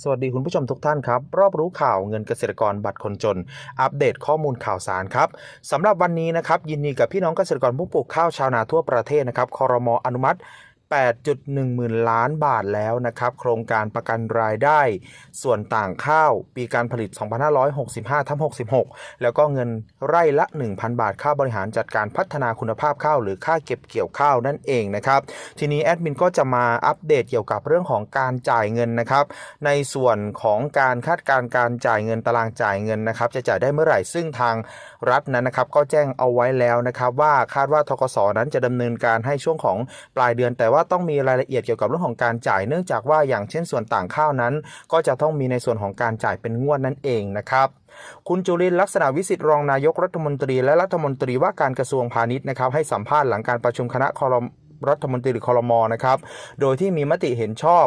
สวัสดีคุณผู้ชมทุกท่านครับ รอบรู้ข่าวเงินเกษตรกรบัตรคนจน อัปเดตข้อมูลข่าวสารครับสำหรับวันนี้นะครับยินดีกับพี่น้องเกษตรกรผู้ปลูกข้าวชาวนาทั่วประเทศนะครับคอรมออนุมัติ 8.1 หมื่นล้านบาทแล้วนะครับ โครงการประกันรายได้ ส่วนต่างข้าวปีการผลิต 2565ทับ66 แล้วก็เงินไร่ละ 1,000 บาทค่าบริหารจัดการพัฒนาคุณภาพข้าว หรือค่าเก็บเกี่ยวข้าวนั่นเองนะครับ ทีนี้แอดมินก็จะมาอัปเดตเกี่ยวกับเรื่องของการจ่ายเงินนะครับ ในส่วนของการคาดการณ์การจ่ายเงินตารางจ่ายเงินนะครับ จะจ่ายได้เมื่อไหร่ซึ่งทางรัฐนั้นนะครับ ก็แจ้งเอาไว้แล้วนะครับ ว่าคาดว่าทกสนั้นจะดำเนินการให้ช่วงของปลายเดือนแต่ว่าต้องมีรายละเอียดเกี่ยวกับเรื่องของการจ่าย เนื่องจากว่าอย่างเช่นส่วนต่างข้าวนั้น ก็จะต้องมีในส่วนของการจ่ายเป็นงวดนั่นเองนะครับคุณจุลินลักษณะวิสิทธิ์รองนายกรัฐมนตรี และรัฐมนตรีว่าการกระทรวงพาณิชย์นะครับให้สัมภาษณ์หลังการประชุมคณะคอรมรัฐมนตรีหรือคอรมอนะครับโดยที่มีมติเห็นชอบ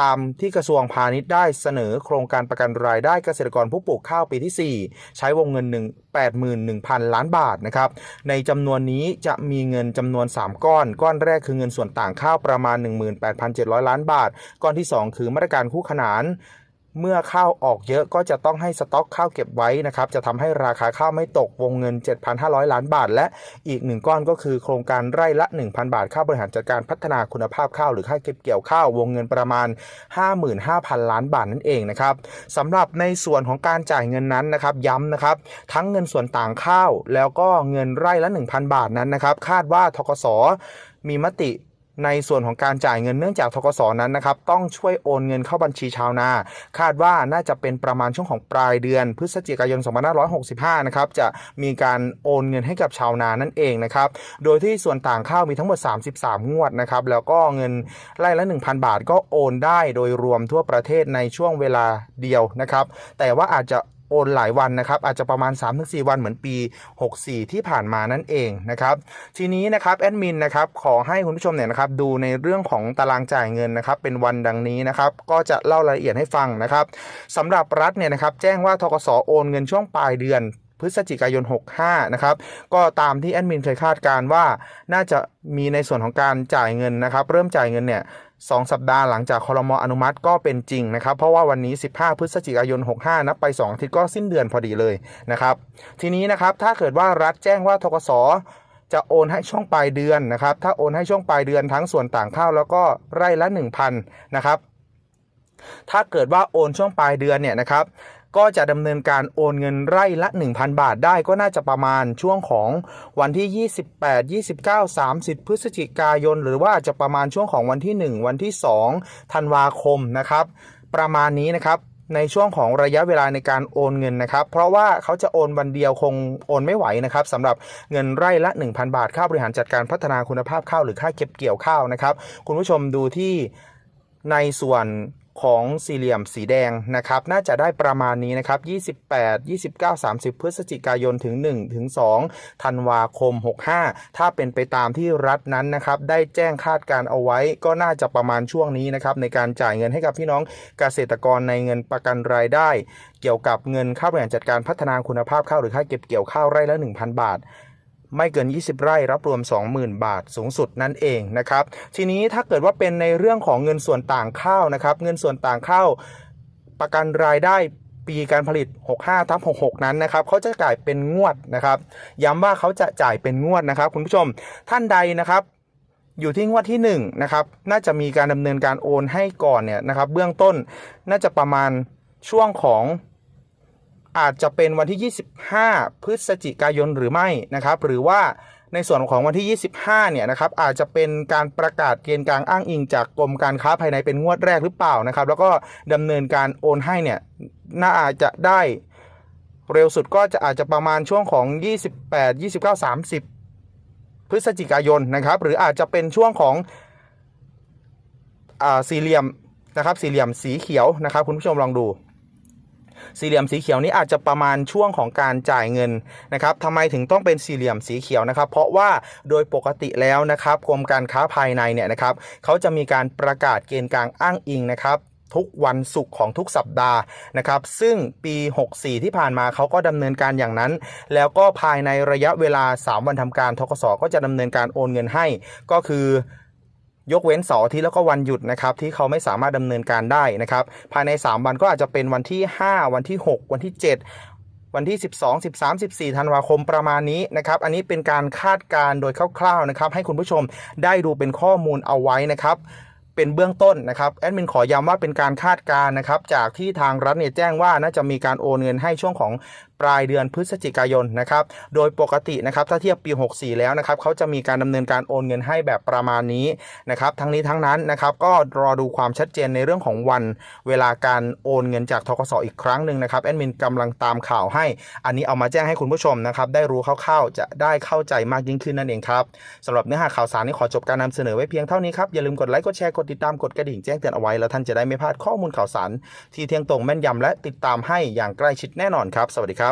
ตามที่กระทรวงพาณิชย์ได้เสนอโครงการประกันรายได้เกษตรกรผู้ปลูกข้าวปีที่ 4 ใช้วงเงิน1 81,000 ล้านบาทนะครับ ในจำนวนนี้จะมีเงินจำนวน 3 ก้อน ก้อนแรกคือเงินส่วนต่างข้าวประมาณ 18,700 ล้านบาท ก้อนที่ 2 คือมาตรการคู่ขนาน เมื่อข้าวออกเยอะก็จะต้องให้สต็อกข้าวเก็บไว้นะครับ จะทำให้ราคาข้าวไม่ตกวงเงิน 7,500 ล้านบาท และอีกหนึ่งก้อนก็คือโครงการไร่ละ 1,000 บาท ค่าบริหารจัดการพัฒนาคุณภาพข้าวหรือค่าเก็บเกี่ยวข้าววงเงินประมาณ 55,000 ล้านบาทนั่นเองนะครับสำหรับในส่วนของการจ่ายเงินนั้นนะครับย้ำนะครับ ทั้งเงินส่วนต่างข้าว แล้วก็เงินไร่ละ 1,000 บาทนั้นนะครับ คาดว่าทกสมีมติ ในส่วนของการจ่ายเงินเนื่องจากทกสนั้นนะครับต้องช่วยโอนเงินเข้าบัญชีชาวนา คาดว่าน่าจะเป็นประมาณช่วงของปลายเดือน พฤศจิกายน 2565 นะครับจะมีการโอนเงินให้กับชาวนานั่นเองนะครับโดยที่ส่วนต่างข้าวมีทั้งหมด 33 งวดนะครับแล้วก็เงินไร่ละ 1,000 บาทก็โอนได้โดยรวมทั่วประเทศในช่วงเวลาเดียวนะครับแต่ว่าอาจจะ โอนหลายวันนะครับ อาจจะประมาณ 3-4 วันเหมือนปี 64 ที่ผ่านมานั่นเองนะครับ ทีนี้นะครับแอดมินนะครับขอให้คุณผู้ชมเนี่ยนะครับดูในเรื่องของตารางจ่ายเงินนะครับ เป็นวันดังนี้นะครับ ก็จะเล่ารายละเอียดให้ฟังนะครับสำหรับรัฐเนี่ยนะครับ แจ้งว่าทกสโอนเงินช่วงปลายเดือนพฤศจิกายน 65 นะครับ ก็ตามที่แอดมินเคยคาดการณ์ว่าน่าจะมีในส่วนของการจ่ายเงินนะครับ เริ่มจ่ายเงินเนี่ย สองสัปดาห์หลังจากคอรมออนุมัติก็เป็นจริงนะครับ เพราะว่าวันนี้ 15 พฤศจิกายน 65 นับไป 2 อาทิตย์ก็สิ้นเดือนพอดีเลยนะครับ ทีนี้นะครับถ้าเกิดว่ารัฐแจ้งว่าทกสจะโอนให้ช่วงปลายเดือนนะครับ ถ้าโอนให้ช่วงปลายเดือนทั้งส่วนต่างข้าวแล้วก็ไร่ละ 1,000 นะครับ ถ้าเกิดว่าโอนช่วงปลายเดือนเนี่ยนะครับ ก็จะดำเนินการโอนเงินไร่ละ 1,000 บาทได้ก็น่าจะประมาณช่วงของวันที่ 28 29 30 พฤศจิกายน หรือว่าจจะประมาณช่วงของวันที่ 1 วันที่ 2 ธันวาคมนะครับ ประมาณนี้นะครับในช่วงของระยะเวลาในการโอนเงินนะครับ เพราะว่าเขาจะโอนวันเดียวคงโอนไม่ไหวนะครับสำหรับเงินไร่ละ 1,000 บาท ค่าบริหารจัดการพัฒนาคุณภาพข้าวหรือค่าเก็บเกี่ยวข้าวนะครับ คุณผู้ชมดูที่ในส่วน ของสี่เหลี่ยมสีแดงนะครับ น่าจะได้ประมาณนี้นะครับ 28 29 30 พฤศจิกายนถึง1ถึง2ธันวาคม 65 ถ้าเป็นไปตามที่รัฐนั้นนะครับ ได้แจ้งคาดการเอาไว้ก็น่าจะประมาณช่วงนี้นะครับ ในการจ่ายเงินให้กับพี่น้องเกษตรกรในเงินประกันรายได้ เกี่ยวกับเงินค่าบริหารจัดการพัฒนาคุณภาพข้าวหรือค่าเก็บเกี่ยวข้าวไร่ละ 1,000 บาท ไม่เกิน 20 ไร่รับรวม 20,000 บาทสูงสุดนั่นเองนะครับทีนี้ถ้าเกิดว่าเป็นในเรื่องของเงินส่วนต่างข้าวนะครับเงินส่วนต่างข้าวประกันรายได้ปีการผลิต 65ทับ66 นั้นนะครับเขาจะจ่ายเป็นงวดนะครับ ย้ำว่าเขาจะจ่ายเป็นงวดนะครับ คุณผู้ชมท่านใดนะครับอยู่ที่งวดที่1นะครับน่าจะมีการดำเนินการโอนให้ก่อนเนี่ยนะครับเบื้องต้นน่าจะประมาณช่วงของ อาจจะเป็นวันที่ 25 พฤศจิกายนหรือไม่นะครับ หรือว่าในส่วนของวันที่ 25 เนี่ยนะครับ อาจจะเป็นการประกาศเกณฑ์กลางอ้างอิงจากกรมการค้าภายในเป็นงวดแรกหรือเปล่านะครับ แล้วก็ดำเนินการโอนให้เนี่ย น่าอาจะได้เร็วสุดก็จะอาจจะประมาณช่วงของ 28 29 30 พฤศจิกายนนะครับ หรืออาจจะเป็นช่วงของอ่าสี่เหลี่ยมนะครับ สี่เหลี่ยมสีเขียวนะครับ คุณผู้ชมลองดู สี่เหลี่ยมสีเขียวนี้อาจจะประมาณช่วงของการจ่ายเงินนะครับทำไมถึงต้องเป็นสี่เหลี่ยมสีเขียวนะครับ เพราะว่าโดยปกติแล้วนะครับกรมการค้าภายในเนี่ยนะครับเขาจะมีการประกาศเกณฑ์กลางอ้างอิงนะครับทุกวันศุกร์ของทุกสัปดาห์นะครับ ซึ่งปี 64 ที่ผ่านมาเขาก็ดำเนินการอย่างนั้น แล้วก็ภายในระยะเวลา 3 วันทำการทกสก็จะดำเนินการโอนเงินให้ ก็คือ ยกเว้นเสาร์อาทิตย์แล้วก็วันหยุดนะครับที่เขาไม่สามารถดำเนินการได้นะครับ ภายใน 3 วันก็อาจจะเป็นวันที่ 5 วันที่ 6 วันที่ 7 วันที่ 12 13 14ธันวาคมประมาณนี้นะครับ อันนี้เป็นการคาดการโดยคร่าวๆนะครับ ให้คุณผู้ชมได้ดูเป็นข้อมูลเอาไว้นะครับเป็นเบื้องต้นนะครับแอดมินขอย้ำว่าเป็นการคาดการนะครับจากที่ทางรัฐเนี่ยแจ้งว่าน่าจะมีการโอนเงินให้ช่วงของ ปลายเดือนพฤศจิกายนนะครับ โดยปกตินะครับถ้าเทียบปี 64 แล้วนะครับเขาจะมีการดำเนินการโอนเงินให้แบบประมาณนี้นะครับทั้งนี้ทั้งนั้นนะครับก็รอดูความชัดเจนในเรื่องของวันเวลาการโอนเงินจากทกสอีกครั้งหนึ่งนะครับแอดมินกำลังตามข่าวให้ อันนี้เอามาแจ้งให้คุณผู้ชมนะครับได้รู้คร่าวๆ จะได้เข้าใจมากยิ่งขึ้นนั่นเองครับสำหรับเนื้อหาข่าวสารนี้ขอจบการนำเสนอไว้เพียงเท่านี้ครับอย่าลืมกดไลค์กดแชร์กดติดตามกดกระดิ่งแจ้งเตือนเอาไว้แล้วท่านจะได้ไม่พลาดข้อมูลข่าวสารที่เที่ยงตรงแม่นยำและติดตามให้อย่างใกล้ชิดแน่นอนครับ สวัสดีครับ